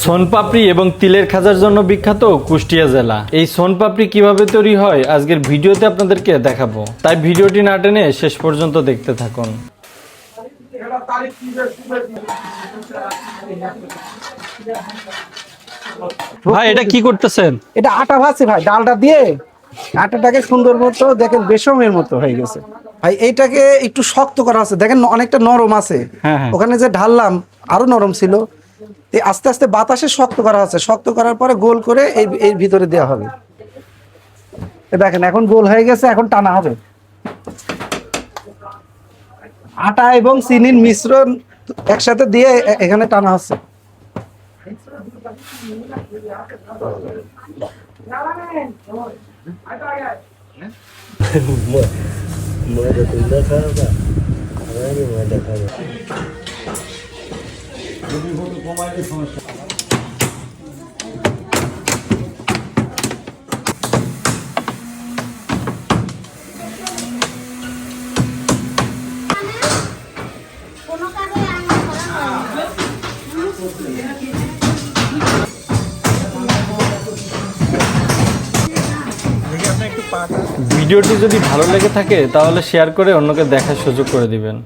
সোনপাপড়ি এবং তিলের খাজার জন্য বিখ্যাত কুষ্টিয়া জেলা। এই সোনপাপড়ি কীভাবে তৈরি হয় আজকের ভিডিওতে আপনাদেরকে দেখাবো। তাই ভিডিওটি না টেনে শেষ পর্যন্ত দেখতে থাকুন। ভাই এটা কি করতেছেন? এটা আটা ভাজছে ভাই ডালটা দিয়ে আটাটাকে সুন্দর মতো দেখেন বেসমের মতো হয়ে গেছে। ভাই এইটাকে একটু শক্ত করা আছে। দেখেন অনেকটা নরম আছে। হ্যাঁ, হ্যাঁ। ওখানে যে ঢাললাম আরও নরম ছিল। আস্তে আস্তে বাতাসে শক্ত করা আছে। শক্ত করার পরে গোল করে এই এর ভিতরে দেওয়া হবে। দেখেন, এখন গোল হয়ে গেছে, এখন টানা হবে। আটা এবং চিনির মিশ্রণ একসাথে দিয়ে এখানে টানা হচ্ছে। না। ভিডিওটি যদি ভালো লেগে থাকে তাহলে শেয়ার করে অন্যকে দেখার সুযোগ করে দিবেন